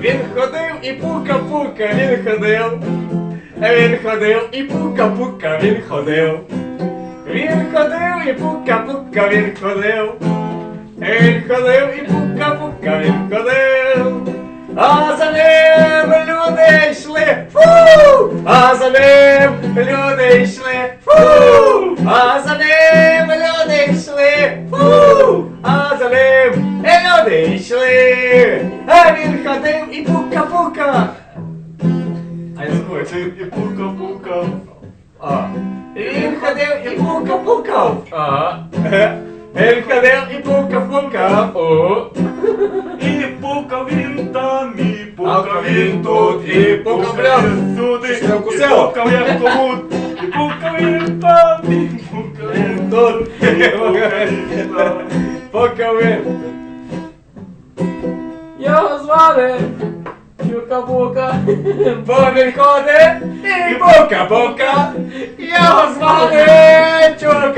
Він ходив і пука-пука, він ходив. Він ходив і пука-пука, він ходив. Він ходив і пука-пука, він ходив. Він ходив і пука-пука, він ходив. А за ним люди йшли, фу! А за ним люди йшли, фу! А за ним я забув. І пука-пука. А. Він ходив і пука-пукав. А, Він ходив і пука-пукав. О. І пука він там, і пука Пука він він тут, тут, і і пука пука прям. він сюди, Щось і не вкусило. пука як комут, і пука він там, і пука він Тут. і пука він там. Пока він. його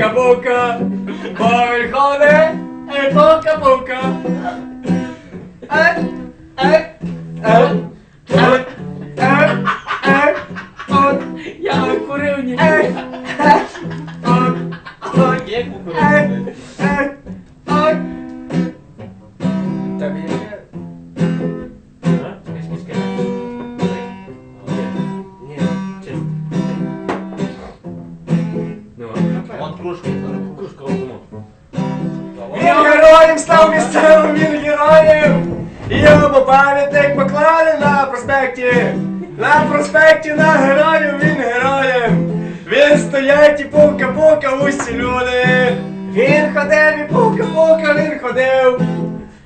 Вон кружку, кружка Він героєм став місцевим, він героєм. Йому пам'ятник поклали на проспекті. На проспекті на героїв він героєм. Він стоять і пука-пука усі люди. Він ходив і пука-пука він ходив.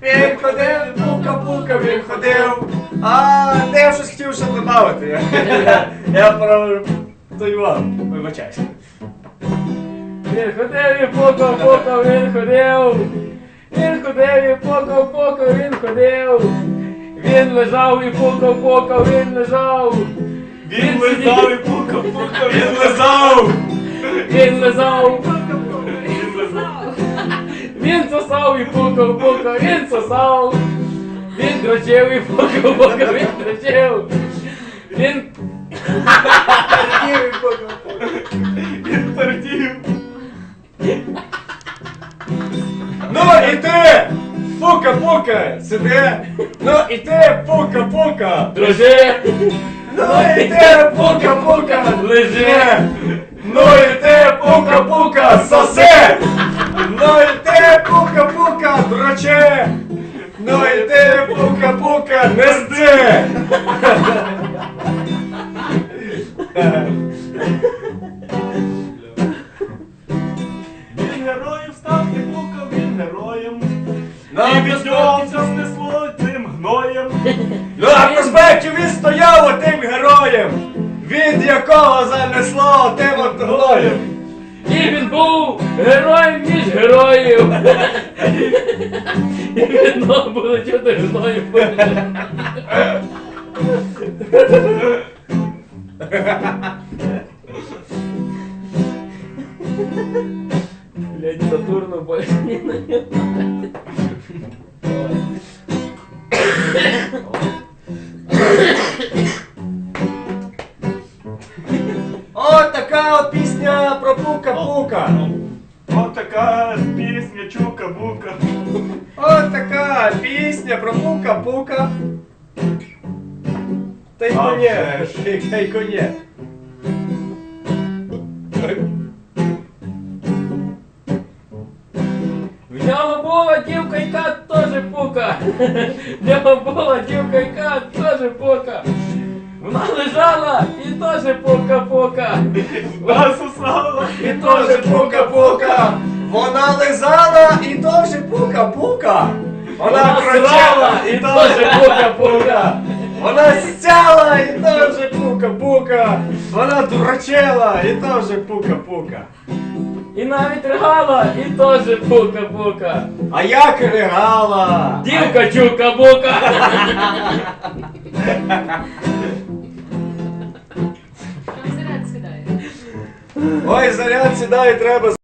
Він ходив і пука-пука він ходив. А де я щось хотів ще додати. Я, про той вам, вибачайся. Він ходив і покав, покав, він ходив. Він ходив і покав, покав, він ходив. Він лежав і покав, покав, він лежав. Він лизав і Він лизав! Він лежав. Він лизав. Він сосав і пукав, пукав, він сосав. Він дрочив і пукав, пукав, він дрочив. Він Пука-пука! Сиди! Ну і те пука-пука! Друже. Ну і те пука-пука! Лежи. Ну і ти На від нього знесло цим гноєм. на проспекті він стояв отим героєм! Від якого занесло отим от гноєм! І він був героєм між героїв. І видно було чути героїв. Блять, Сатурну больше не нанимать. От така от пісня про пука-пука! От така пісня чука-бука. От така пісня про пука-пука. Та й коне, та й коне. В нього була дівка і кат теж пука. В нього була дівка і кат теж пука. Вона лежала і теж пука-пука. Вас усала. І теж пука-пука. Вона лизала і теж пука-пука. Вона Вона кричала срала, і і теж теж пука-пука. Вона стяла і теж пука-пука. Вона дрочила і теж пука-пука. І навіть ригала, і теж пука-пука. А як ригала? Дівка чука-бука. Там заряд сідає. Ой, заряд сідає, треба